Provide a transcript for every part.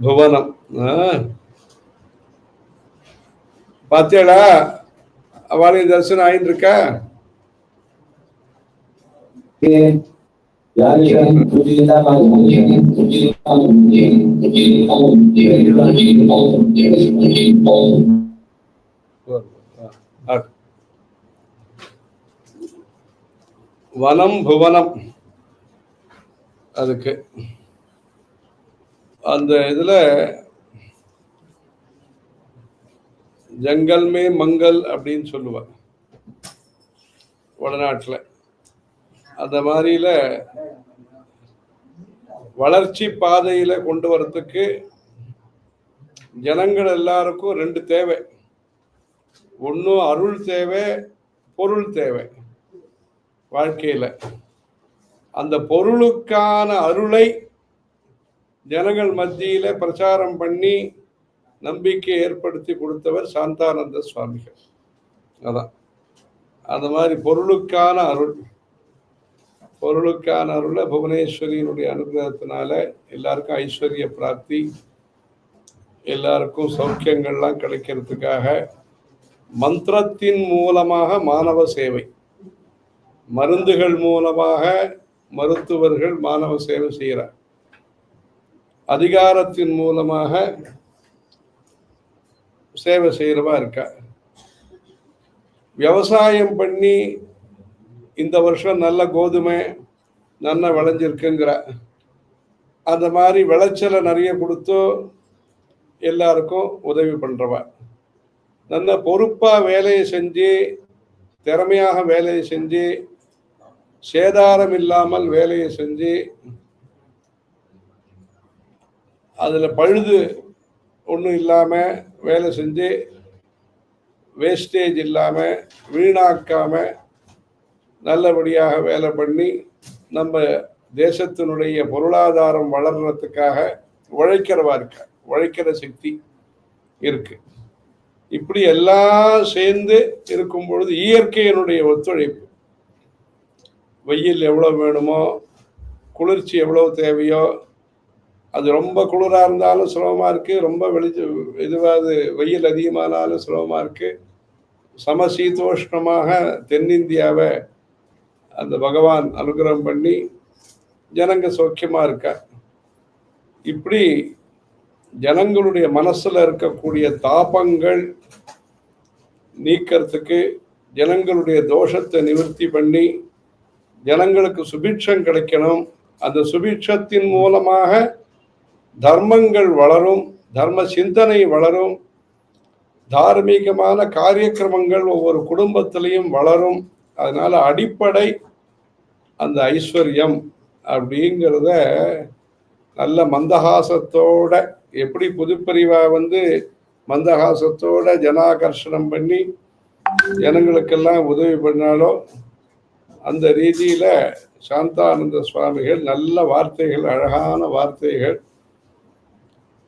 புவனம். பாத்தியாடா அவளையும் தரிசனம் ஆயின்னு இருக்கா வனம் புவனம். அதுக்கு. அந்த இதுல ஜங்கல் மே மங்கல் அப்படின்னு சொல்லுவாங்க வடநாட்டில். அந்த மாதிரியில வளர்ச்சி பாதையில கொண்டு வரத்துக்கு ஜனங்கள் எல்லாருக்கும் ரெண்டு தேவை. ஒன்றும் அருள் தேவை பொருள் தேவை வாழ்க்கையில். அந்த பொருளுக்கான அருளை ஜனங்கள் மத்தியில பிரச்சாரம் பண்ணி நம்பிக்கை ஏற்படுத்தி கொடுத்தவர் சாந்தானந்த சுவாமிகள். அதான். அந்த மாதிரி பொருளுக்கான அருள். பொருளுக்கான அருளை புவனேஸ்வரியினுடைய அனுகிரகத்தினால எல்லாருக்கும் ஐஸ்வர்ய பிராப்தி எல்லாருக்கும் சௌக்கியங்கள்லாம் கிடைக்கிறதுக்காக மந்திரத்தின் மூலமாக மாணவ சேவை மருந்துகள் மூலமாக மருத்துவர்கள் மாணவ சேவை செய்கிறார் அதிகாரத்தின் மூலமாக சேவை செய்கிறவா இருக்கா? விவசாயம் பண்ணி இந்த வருஷம் நல்ல கோதுமை நல்லா விளைஞ்சிருக்குங்கிற. அந்த மாதிரி விளைச்சலை நிறைய கொடுத்து எல்லாருக்கும் உதவி பண்ணுறவ நல்ல பொறுப்பாக வேலையை செஞ்சு திறமையாக வேலையை செஞ்சு சேதாரம் இல்லாமல் வேலையை செஞ்சு அதில் பழுது ஒன்றும் இல்லாமல் வேலை செஞ்சு வேஸ்டேஜ் இல்லாமல் வீணாக்காமல் நல்லபடியாக வேலை பண்ணி நம்ம தேசத்தினுடைய பொருளாதாரம் வளர்றதுக்காக உழைக்கிறவா இருக்க உழைக்கிற சக்தி இருக்கு. இப்படி எல்லாம் சேர்ந்து இருக்கும் பொழுது இயற்கையினுடைய ஒத்துழைப்பு. வெயில் எவ்வளோ வேணுமோ குளிர்ச்சி எவ்வளோ தேவையோ அது ரொம்ப குளிராக இருந்தாலும் சுலபமாக இருக்குது ரொம்ப வெளிச்ச இதுவாது வெயில் அதிகமானாலும் சுலபமாக இருக்குது சமசீதோஷ்ணமாக தென்னிந்தியாவை அந்த பகவான் அனுகிரகம் பண்ணி ஜனங்க சௌக்கியமாக இருக்கா இப்படி ஜனங்களுடைய மனசில் இருக்கக்கூடிய தாபங்கள் நீக்கிறதுக்கு ஜனங்களுடைய தோஷத்தை நிவர்த்தி பண்ணி ஜனங்களுக்கு சுபிட்சம் கிடைக்கணும். அந்த சுபிட்சத்தின் மூலமாக தர்மங்கள் வளரும் தர்ம சிந்தனை வளரும் தார்மீகமான காரியக்கிரமங்கள் ஒவ்வொரு குடும்பத்திலையும் வளரும். அதனால அடிப்படை அந்த ஐஸ்வர்யம் அப்படிங்கிறத நல்ல மந்தகாசத்தோட எப்படி புதுப்பிரிவா வந்து மந்தகாசத்தோட ஜனாகர்ஷணம் பண்ணி ஜனங்களுக்கெல்லாம் உதவி பண்ணாலோ அந்த ரீதியில சாந்தானந்த சுவாமிகள் நல்ல வார்த்தைகள் அழகான வார்த்தைகள்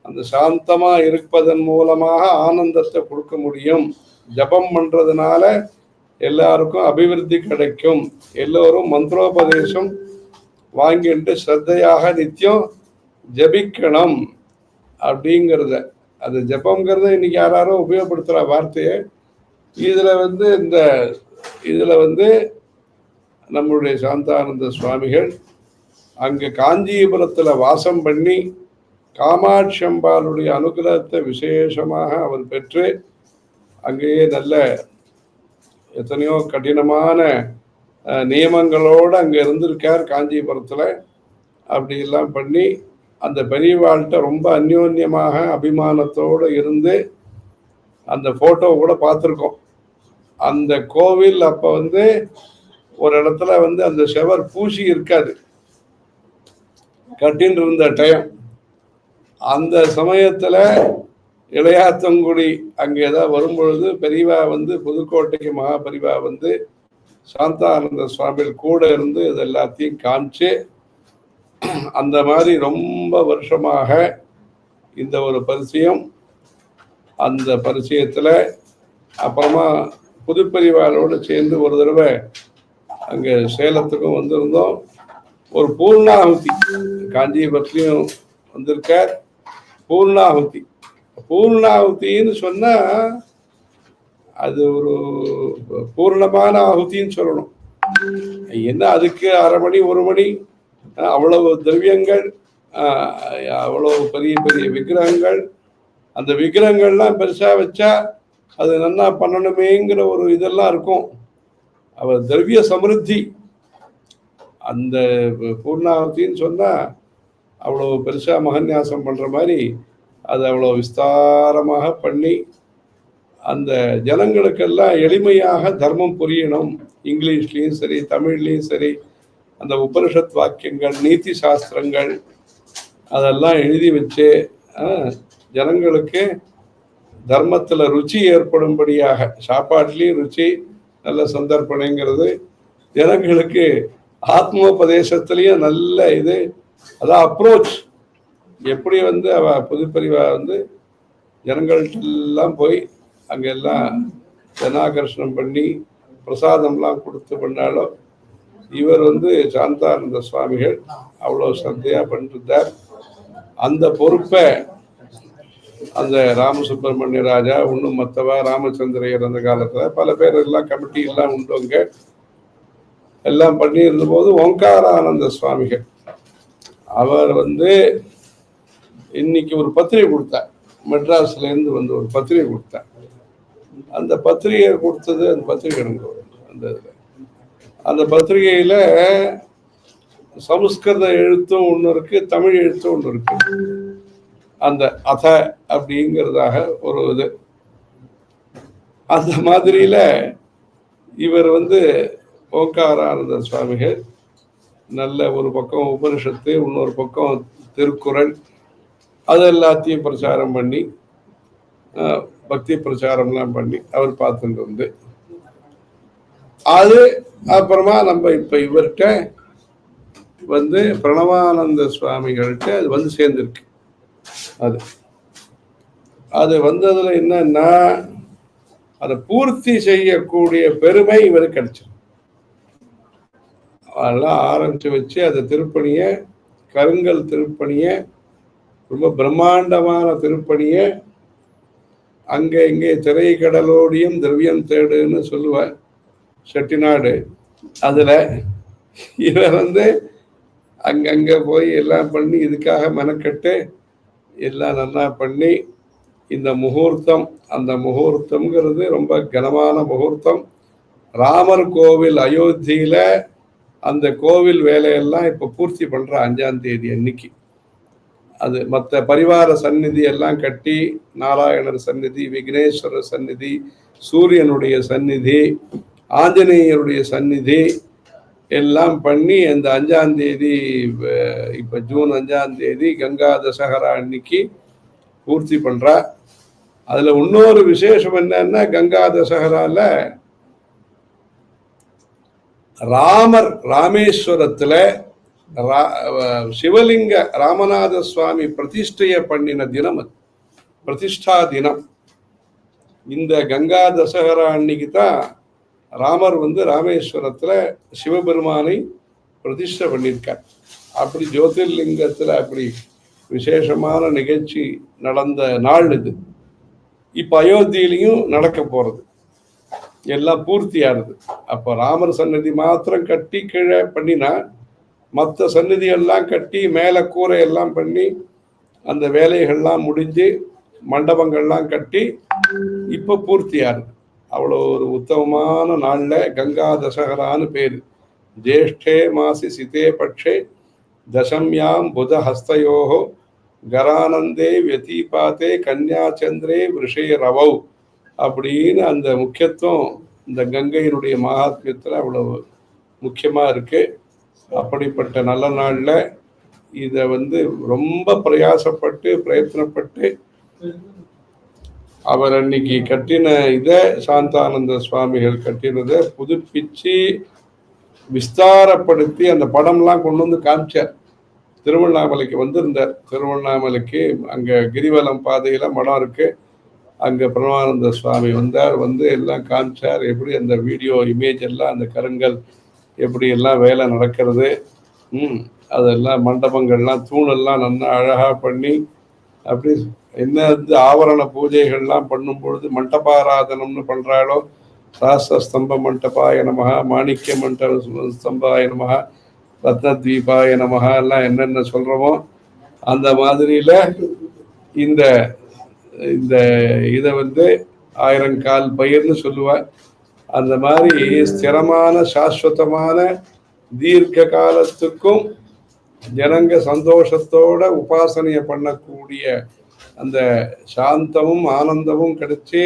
அந்த சாந்தமா இருப்பதன் மூலமாக ஆனந்தத்தை கொடுக்க முடியும். ஜபம் பண்றதுனால எல்லாருக்கும் அபிவிருத்தி கிடைக்கும். எல்லோரும் மந்திரோபதேசம் வாங்கிட்டு ஸ்ரத்தையாக நித்தியம் ஜபிக்கணும் அப்படிங்கிறத. அது ஜபங்கிறத இன்னைக்கு யாராரும் உபயோகப்படுத்துகிற வார்த்தையை இதில் வந்து இந்த இதில் வந்து நம்மளுடைய சாந்தானந்த சுவாமிகள் அங்கே காஞ்சிபுரத்தில் வாசம் பண்ணி காமாட்சியம்பாளுடைய அனுகிரகத்தை விசேஷமாக அவர் பெற்று அங்கேயே நல்ல எத்தனையோ கடினமான நியமங்களோடு அங்கே இருந்திருக்கார் காஞ்சிபுரத்தில். அப்படி எல்லாம் பண்ணி அந்த பெரியவாள்கிட்ட ரொம்ப அந்யோன்யமாக அபிமானத்தோடு இருந்து அந்த ஃபோட்டோ கூட பார்த்துருக்கோம். அந்த கோவில் அப்போ வந்து ஒரு இடத்துல வந்து அந்த செவர் பூசி இருக்காது. கட்டின்னு இருந்த டைம் அந்த சமயத்தில் இளையாத்தங்குடி அங்கே தான் வரும்பொழுது பெரியவா வந்து புதுக்கோட்டைக்கு மகாபெரிவா வந்து சாந்தானந்த சுவாமிகள் கூட இருந்து இது எல்லாத்தையும் காமிச்சு அந்த மாதிரி ரொம்ப வருஷமாக இந்த ஒரு பரிசயம் அந்த பரிசயத்தில் அப்புறமா புதுப்பரிவாரோடு சேர்ந்து ஒரு தடவை அங்கே சேலத்துக்கும் வந்திருந்தோம். ஒரு பூர்ணாகுதி. காஞ்சிபுரத்துலேயும் வந்திருக்கார். பூர்ணாகுதி பூர்ணாகுதின்னு சொன்னா அது ஒரு பூர்ணமான ஆகுதின்னு சொல்லணும். என்ன அதுக்கு அரை மணி ஒரு மணி அவ்வளவு திரவியங்கள் அவ்வளவு பெரிய பெரிய விக்கிரகங்கள். அந்த விக்கிரகங்கள்லாம் பெருசா வச்சா அது நல்லா பண்ணணுமேங்கிற ஒரு இதெல்லாம் இருக்கும். அவர் திரவிய சமிருத்தி. அந்த பூர்ணாவத்தின்னு சொன்னா அவ்வளோ பெருசாக மகன்யாசம் பண்ணுற மாதிரி அது அவ்வளோ விஸ்தாரமாக பண்ணி அந்த ஜனங்களுக்கெல்லாம் எளிமையாக தர்மம் புரியணும். இங்கிலீஷ்லேயும் சரி தமிழ்லேயும் சரி அந்த உபனிஷத் வாக்கியங்கள் நீதி சாஸ்திரங்கள் அதெல்லாம் எழுதி வச்சு ஜனங்களுக்கு தர்மத்தில் ருச்சி ஏற்படும்படியாக சாப்பாட்லேயும் ருச்சி நல்ல சந்தர்ப்பணைங்கிறது ஜனங்களுக்கு ஆத்மோபதேசத்துலேயும் நல்ல இது அதான் அப்ரோச் எப்படி வந்து அவ புதுப்பரிவா வந்து ஜனங்கள்ட்ட எல்லாம் போய் அங்கெல்லாம் ஜனாகர்ஷணம் பண்ணி பிரசாதம்லாம் கொடுத்து பண்ணாலும் இவர் வந்து சாந்தானந்த சுவாமிகள் அவ்வளோ சந்தையா பண்ணிருந்தார். அந்த பொறுப்பை அந்த ராமசுப்பிரமணிய ராஜா இன்னும் மற்றவா ராமச்சந்திரையர் அந்த காலத்துல பல பேர் எல்லாம் கமிட்டி எல்லாம் உண்டு அங்க. எல்லாம் பண்ணியிருந்தபோது ஓங்காரானந்த சுவாமிகள் அவர் வந்து இன்னைக்கு ஒரு பத்திரிகை கொடுத்தார். மெட்ராஸ்லேருந்து வந்து ஒரு பத்திரிகை கொடுத்தார். அந்த பத்திரிகை கொடுத்தது அந்த பத்திரிகை எனக்கு ஒரு- அந்த இதில். அந்த பத்திரிகையில் சமஸ்கிருத எழுத்தும் ஒன்று இருக்குது தமிழ் எழுத்தும் ஒன்று இருக்குது அந்த அத அப்படிங்கிறதாக ஒரு இது. அந்த மாதிரியில இவர் வந்து ஓங்காரானந்த சுவாமிகள் நல்ல ஒரு பக்கம் உபனிஷத்து இன்னொரு பக்கம் திருக்குறள். அது எல்லாத்தையும் பிரச்சாரம் பண்ணி பக்தி பிரச்சாரம்லாம் பண்ணி அவர் பார்த்துட்டு வந்து. அது அப்புறமா நம்ம இப்போ இவர்கிட்ட வந்து பிரணவானந்த சுவாமிகள்கிட்ட அது வந்து சேர்ந்துருக்கு. அது. அது வந்ததில் என்னன்னா அதை பூர்த்தி செய்யக்கூடிய பெருமை இவருக்கு கிடைச்சிருக்கு. அதெல்லாம் ஆரம்பித்து வச்சு அந்த திருப்பணியை கருங்கல் திருப்பணியை ரொம்ப பிரம்மாண்டமான திருப்பணியை அங்கே இங்கே திரை கடலோடியும் திரவியம் தேடுன்னு சொல்லுவார் செட்டிநாடு. அதில் இவர் வந்து அங்கங்கே போய் எல்லாம் பண்ணி இதுக்காக மெனக்கட்டு எல்லாம் நல்லா பண்ணி இந்த முகூர்த்தம் அந்த முகூர்த்தம்ங்கிறது ரொம்ப கனமான முகூர்த்தம். ராமர் கோவில் அயோத்தியில் அந்த கோவில் வேலையெல்லாம் இப்ப பூர்த்தி பண்ற அஞ்சாம் தேதி அன்னைக்கு. அது மற்ற பரிவார சந்நிதி எல்லாம் கட்டி நாராயணர் சந்நிதி விக்னேஸ்வரர் சந்நிதி சூரியனுடைய சந்நிதி ஆஞ்சநேயருடைய சந்நிதி எல்லாம் பண்ணி அந்த அஞ்சாம் தேதி இப்போ இப்ப ஜூன் அஞ்சாம் தேதி கங்கா தசகரா அன்னைக்கு பூர்த்தி பண்ணுறா அதுல இன்னொரு விசேஷம் என்னன்னா கங்கா தசகரால ராமர் ராமேஸ்வரத்துல ரா- சிவலிங்க ராமநாத சுவாமி பிரதிஷ்டைய பண்ணின தினம் அது. பிரதிஷ்டா தினம். இந்த கங்கா தசகரா அன்னைக்கு தான் ராமர் வந்து ராமேஸ்வரத்துல சிவபெருமானை பிரதிஷ்டை பண்ணியிருக்கார். அப்படி ஜோதிர்லிங்கத்துல அப்படி விசேஷமான நிகழ்ச்சி நடந்த நாள் இது. இப்ப அயோத்தியிலையும் நடக்க போறது. எல்லாம் பூர்த்தி ஆகுது அப்போ ராமர் சன்னதி மாத்திரம் கட்டி கீழே பண்ணினா மற்ற சன்னதி எல்லாம் கட்டி மேலே கூரை எல்லாம் பண்ணி அந்த வேலைகள்லாம் முடிஞ்சு மண்டபங்கள்லாம் கட்டி இப்போ பூர்த்தியாகுது அவ்வளோ ஒரு உத்தமமான நாளில் கங்கா தசகரான்னு பேர். ஜேஷ்டே மாசி சிதே பட்சே தசம்யாம் புத ஹஸ்தயோகோ கரானந்தே வெத்தி பாத்தே கன்யாச்சந்திரே விஷய ரவௌ. அப்படின்னு அந்த முக்கியத்துவம் இந்த கங்கையினுடைய மகாத்மியத்தில் அவ்வளவு முக்கியமாக இருக்கு. அப்படிப்பட்ட நல்ல நாளில் இதை வந்து ரொம்ப பிரயாசப்பட்டு பிரயத்தனப்பட்டு அவர் அன்னைக்கு கட்டின இதை சாந்தானந்த சுவாமிகள் கட்டினதை புதுப்பிச்சு விஸ்தாரப்படுத்தி அந்த படம்லாம் கொண்டு வந்து காமிச்சார். திருவண்ணாமலைக்கு வந்திருந்தார். திருவண்ணாமலைக்கு அங்கே கிரிவலம் பாதையில் மடம் இருக்குது அங்கே பிரமானந்த சுவாமி வந்தார் வந்து எல்லாம் காமிச்சார் எப்படி அந்த வீடியோ இமேஜ் எல்லாம் அந்த கருங்கல் எப்படி எல்லாம் வேலை நடக்கிறது ம் அதெல்லாம் மண்டபங்கள்லாம் தூணெல்லாம் நல்லா அழகாக பண்ணி அப்படி என்ன வந்து ஆவரண பூஜைகள்லாம் பண்ணும் பொழுது மண்டபாராதனம்னு பண்ணுறாளோ சாஸ்திர ஸ்தம்ப மண்டபாய நமகா மாணிக்க மண்ட ஸ்தம்பாய நமகா ரத்னத்வீபாய நமகா எல்லாம் என்னென்ன சொல்கிறோமோ அந்த மாதிரியில் இந்த இந்த இதை வந்து ஆயிரங்கால் பயிர்னு சொல்லுவார். அந்த மாதிரி ஸ்திரமான சாஸ்வதமான தீர்க்க காலத்துக்கும் ஜனங்க சந்தோஷத்தோட உபாசனையை பண்ணக்கூடிய அந்த சாந்தமும் ஆனந்தமும் கிடைச்சி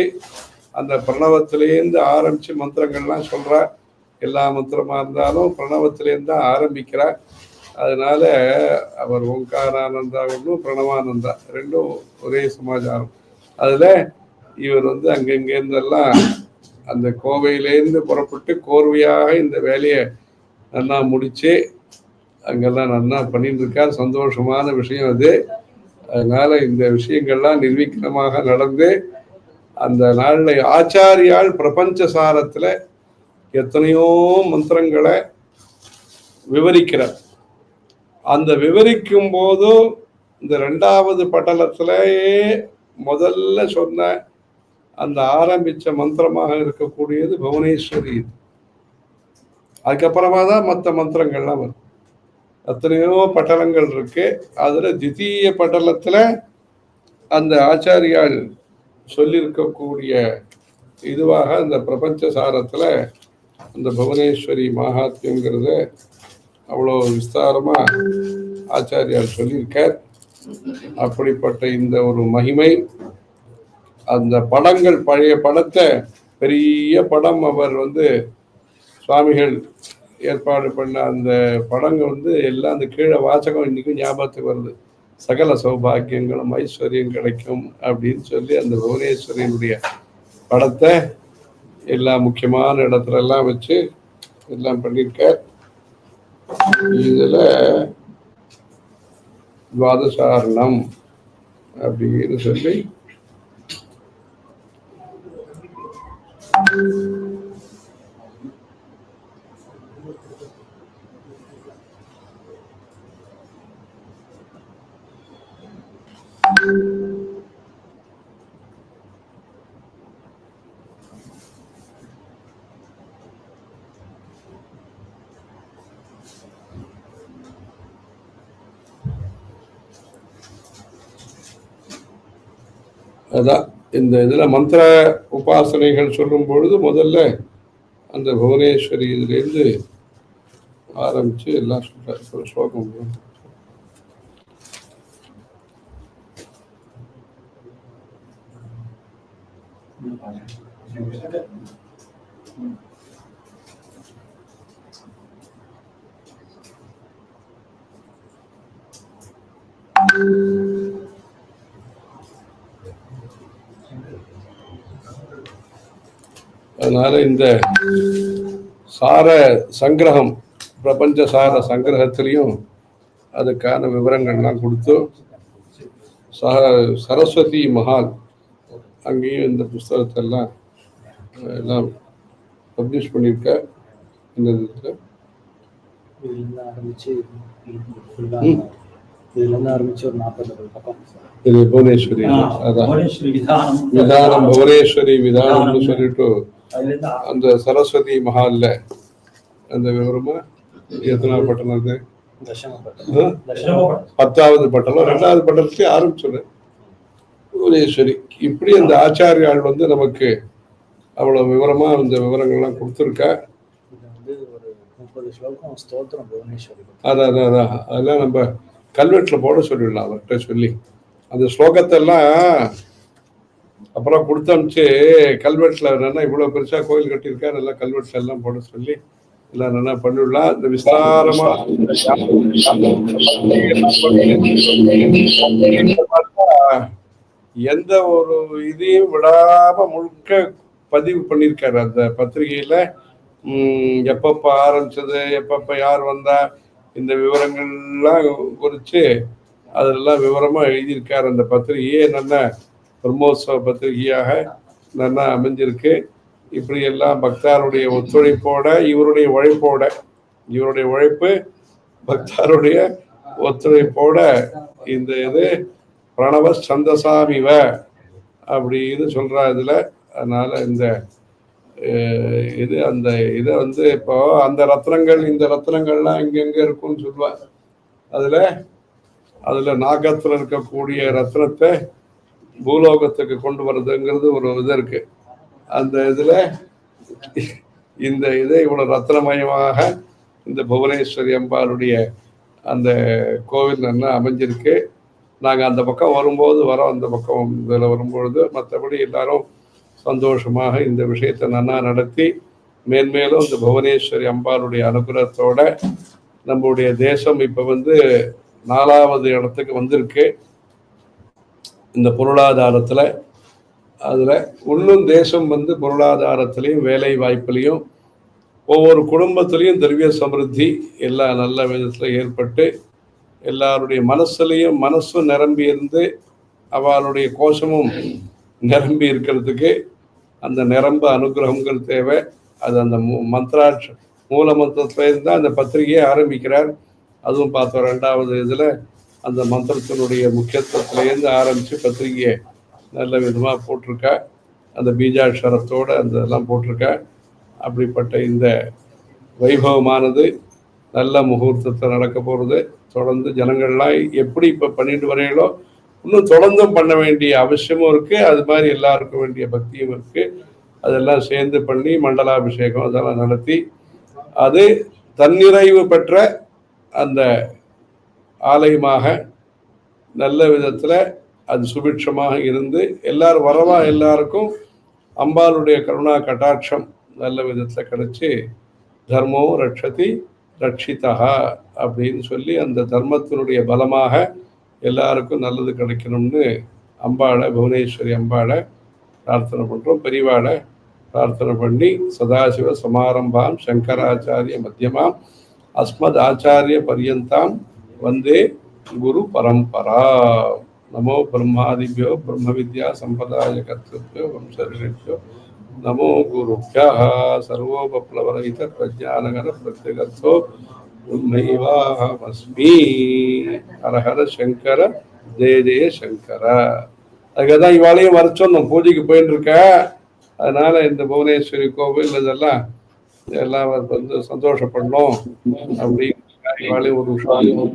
அந்த பிரணவத்திலேருந்து ஆரம்பிச்சு மந்திரங்கள்லாம் சொல்கிறார் எல்லா மந்திரமா இருந்தாலும் பிரணவத்திலேருந்து தான் ஆரம்பிக்கிறார். அதனால அவர் ஓங்காரானந்தா ஒன்றும் பிரணவானந்தா ரெண்டும் ஒரே சமாச்சாரம். அதுல இவர் வந்து அங்கங்கேருந்தெல்லாம் அந்த கோவையிலேருந்து புறப்பட்டு கோர்வையாக இந்த வேலையை நல்லா முடிச்சு அங்கெல்லாம் நல்லா பண்ணிட்டு இருக்கார் சந்தோஷமான விஷயம் அது. அதனால இந்த விஷயங்கள்லாம் நிர்வீக்கிரமாக நடந்து அந்த நாளில் ஆச்சாரியால் பிரபஞ்ச சாரத்தில் எத்தனையோ மந்திரங்களை விவரிக்கிறார். அந்த விவரிக்கும் போதும் இந்த ரெண்டாவது பட்டலத்திலேயே முதல்ல சொன்ன அந்த ஆரம்பிச்ச மந்திரமாக இருக்கக்கூடியது புவனேஸ்வரி. அதுக்கப்புறமா தான் மற்ற மந்திரங்கள்லாம் வரும். எத்தனையோ பட்டலங்கள் இருக்கு. அதில் தித்தீய பட்டலத்தில் அந்த ஆச்சாரியால் சொல்லியிருக்கக்கூடிய இதுவாக அந்த பிரபஞ்ச சாரத்தில் அந்த புவனேஸ்வரி மகாத்மியங்கிறத அவ்வளோ விஸ்தாரமாக ஆச்சாரியார் சொல்லியிருக்கார். அப்படிப்பட்ட இந்த ஒரு மகிமை அந்த படங்கள் பழைய படத்தை பெரிய படம் அவர் வந்து சுவாமிகள் ஏற்பாடு பண்ண அந்த படங்கள் வந்து எல்லாம் அந்த கீழே வாசகம் இன்னைக்கும் ஞாபகத்துக்கு வருது. சகல சௌபாகியங்களும் ஐஸ்வர்யம் கிடைக்கும் அப்படின்னு சொல்லி அந்த புவனேஸ்வரியனுடைய படத்தை எல்லா முக்கியமான இடத்துல எல்லாம் வச்சு எல்லாம் பண்ணியிருக்கார். இதில் துவாதசாரணம் அப்படின்னு சொல்லி அதான் இந்த இதில் மந்திர உபாசனைகள் சொல்லும் பொழுது முதல்ல அந்த புவனேஸ்வரி இதுலேருந்து ஆரம்பித்து எல்லாம் சொல்கிறார் ஸ்லோகம் Thank you. அதனால இந்த சார சங்கிரகம் பிரபஞ்ச சார சங்கிரகத்திலையும் அதுக்கான விவரங்கள்லாம் கொடுத்து ச சரஸ்வதி மஹால் அங்கேயும் இந்த புஸ்தகத்தை எல்லாம் எல்லாம் பப்ளிஷ் பண்ணியிருக்க இந்த இதுல. இது புவனேஸ்வரி. அதான். விதானம் புவனேஸ்வரி விதானம்னு சொல்லிட்டு அந்த சரஸ்வதி மஹால்ல அந்த விவரமா எத்தனாவது பட்டணம் அது பத்தாவது பட்டணம் ரெண்டாவது பட்டணத்துலயே ஆரம்பிச்சது புவனேஸ்வரி. இப்படி அந்த ஆச்சாரியால் வந்து நமக்கு அவ்வளவு விவரமா இந்த விவரங்கள்லாம் கொடுத்துருக்கா. அதான் அதான் அதெல்லாம் நம்ம கல்வெட்டில் போட சொல்லிடலாம் அவர்கிட்ட சொல்லி. அந்த ஸ்லோகத்தை எல்லாம் அப்புறம் கொடுத்து அனுப்பிச்சு கல்வெட்டில் என்னென்னா இவ்வளோ பெருசாக கோயில் கட்டியிருக்காரு நல்லா கல்வெட்டில் எல்லாம் போட சொல்லி எல்லாம் நல்லா பண்ணிவிடலாம் இந்த விஸ்தாரமாக எந்த ஒரு இதையும் விடாம முழுக்க பதிவு பண்ணியிருக்காரு. அந்த பத்திரிகையில உம், எப்பப்ப ஆரம்பிச்சது எப்பப்ப யார் வந்தா இந்த விவரங்கள்லாம் குறித்து அதெல்லாம் விவரமா எழுதியிருக்காரு அந்த பத்திரிகையே. நல்ல பிரம்மோத்சவ பத்திரிகையாக நல்லா அமைஞ்சிருக்கு. இப்படி எல்லாம் பக்தாருடைய ஒத்துழைப்போட இவருடைய உழைப்போட இவருடைய உழைப்பு பக்தாருடைய ஒத்துழைப்போட இந்த இது பிரணவ சந்தசாமிவ அப்படின்னு சொல்றா இதுல. அதனால இந்த இது அந்த இதை வந்து இப்போ அந்த ரத்னங்கள் இந்த ரத்னங்கள்லாம் இங்கெங்க இருக்கும்னு சொல்லுவேன் அதுல அதுல நாகத்துல இருக்கக்கூடிய ரத்னத்தை பூலோகத்துக்கு கொண்டு வர்றதுங்கிறது ஒரு இது இருக்கு. அந்த இதுல இந்த இதை இவ்வளவு ரத்னமயமாக இந்த புவனேஸ்வரி அம்பாளுடைய அந்த கோவில் நல்லா அமைஞ்சிருக்கு? நாங்கள் அந்த பக்கம் வரும்போது வரோம் அந்த பக்கம் இதில் வரும்பொழுது மற்றபடி எல்லாரும் சந்தோஷமாக இந்த விஷயத்தை நன்னா நடத்தி மேன்மேலும் இந்த புவனேஸ்வரி அம்பாளுடைய அனுகிரகத்தோட நம்முடைய தேசம் இப்போ வந்து நாலாவது இடத்துக்கு வந்திருக்கு. இந்த பொருளாதாரத்தில் அதில் இன்னும் தேசம் வந்து பொருளாதாரத்திலையும் வேலை வாய்ப்புலையும் ஒவ்வொரு குடும்பத்திலையும் திரவிய சமிருத்தி எல்லா நல்ல விதத்தில் ஏற்பட்டு எல்லாருடைய மனசுலையும் மனசும் நிரம்பி இருந்து அவளுடைய கோஷமும் நிரம்பி இருக்கிறதுக்கு அந்த நிரம்ப அனுகிரகங்கள் தேவை. அது அந்த மந்திராட்ச மூல மந்திரத்துலேருந்து தான் அந்த பத்திரிகையை ஆரம்பிக்கிறார். அதுவும் பார்த்தோம் ரெண்டாவது இதில் அந்த மந்திரத்தினுடைய முக்கியத்துவத்திலேருந்து ஆரம்பித்து பத்திரிகையை நல்ல விதமாக போட்டிருக்கா. அந்த பீஜாட்சரத்தோடு அந்த இதெல்லாம் போட்டிருக்கா. அப்படிப்பட்ட இந்த வைபவமானது நல்ல முகூர்த்தத்தில் நடக்க போகிறது தொடர்ந்து ஜனங்கள்லாம் எப்படி இப்போ பண்ணிட்டு வரீங்களோ இன்னும் தொடர்ந்தும் பண்ண வேண்டிய அவசியமும் இருக்குது அது மாதிரி எல்லாருக்கும் வேண்டிய பக்தியும் இருக்குது அதெல்லாம் சேர்ந்து பண்ணி மண்டலாபிஷேகம் அதெல்லாம் நடத்தி அது தன்னிறைவு பெற்ற அந்த ஆலயமாக நல்ல விதத்தில் அது சுபிட்சமாக இருந்து எல்லாரும் வரவா எல்லாருக்கும் அம்பாளுடைய கருணா கட்டாட்சம் நல்ல விதத்தில் கிடச்சி தர்மோ ரட்சதி ரட்சிதா அப்படின்னு சொல்லி அந்த தர்மத்தினுடைய பலமாக எல்லாருக்கும் நல்லது கிடைக்கணும்னு அம்பாளை புவனேஸ்வரி அம்பாளை பிரார்த்தனை பண்ணுறோம் பெரியவாளை பிரார்த்தனை பண்ணி சதாசிவ சமாரம்பாம் சங்கராச்சாரிய மத்தியமாம் அஸ்மத் ஆச்சாரிய பரியந்தாம் வந்தே குரு பரம்பரா. நமோ பிரம்மாதிபியோ பிரம்ம வித்யா சம்பிரதாய கர்த்தியோ வம்சரிஷியோ நமோ குருபியா. சர்வோபப்ளவரகித பிரஜானகர பிரத்யகர்த்தோ உண்மைவாகமஸ்மி ஹரஹர சங்கர ஜெய ஜெய சங்கர. அதுக்காக தான் இவாளையும் வர சொன்னோம் பூஜைக்கு போயிட்டு இருக்க அதனால இந்த புவனேஸ்வரி கோவில் இதெல்லாம் எல்லாம் வந்து சந்தோஷப்படணும் அப்படின்னு அறிவாளி ஒரு உஷாலி ஒரு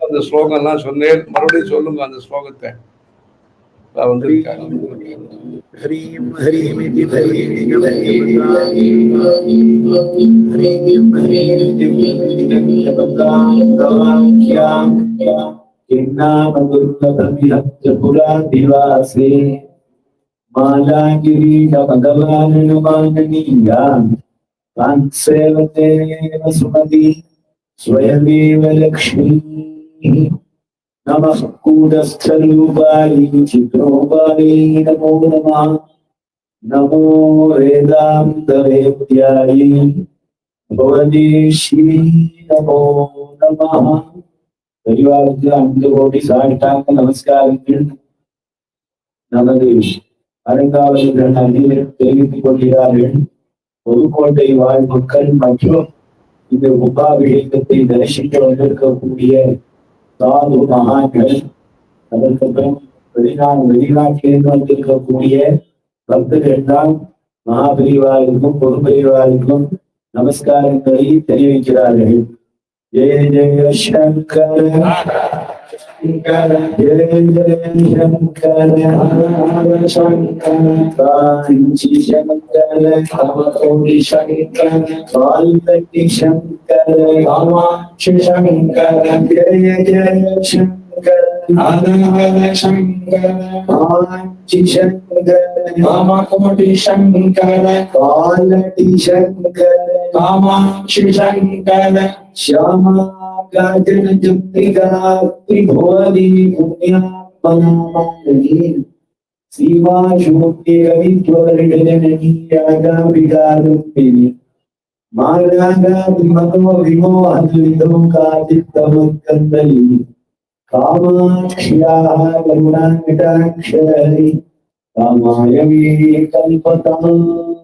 அந்த ஸ்லோகம்லாம் சொன்னேன். மறுபடியும் சொல்லுங்க அந்த ஸ்லோகத்தை. ஹரீம் ஹரீம் இது ஹரீம் ஹரீம் ஹரீம் கிண்ணாமகுர்கபிரபுராதிவாசே மாலாகிரீட பகவான் वाक्सेवदेव सुमति स्वयमेव लक्ष्मी। नमः कूटस्थरूपायै चित्रोपायै नमो नमः। नमो वेदान्तवेद्यायै। भुवनेश्वरी नमो नमः। नमस्कार புதுக்கோட்டை வாழ் மக்கள் மற்றும் இந்த கும்பாபிஷேகத்தை தரிசிக்க வந்திருக்கக்கூடிய சாது மகான்கள் அதற்கப்புறம் வெளிநாடு வெளிநாட்டிலிருந்து வந்திருக்கக்கூடிய பக்தர்கள் தான் மகாபிரிவாருக்கும் பொதுப்பரிவாருக்கும் நமஸ்காரங்களை தெரிவிக்கிறார்கள். ஜெய ஜெய சங்கர சங்கர ஜெய ஜெய சங்கர ஹர சங்கர காஞ்சி சங்கர கமகோடி சங்கர கால்கட்டி சங்கர காமாட்சி சங்கர அநாத சங்கர காஞ்சி சங்கர காமகோடி சங்கர காலடி சங்கர காமாட்சி சங்கர ஷியாமா கஜன ஜும்பிகா திரிபுவதி புண்ணியாத்மனாமானி சிவா சுமுக்தி கவித்வரிடனீயாகாபிகாரும்பினி மாராகாதி மகோ விமோ அனுவிதோ कामाक्ष्याः करुणाकटाक्षरी कामाय मे कल्पताम्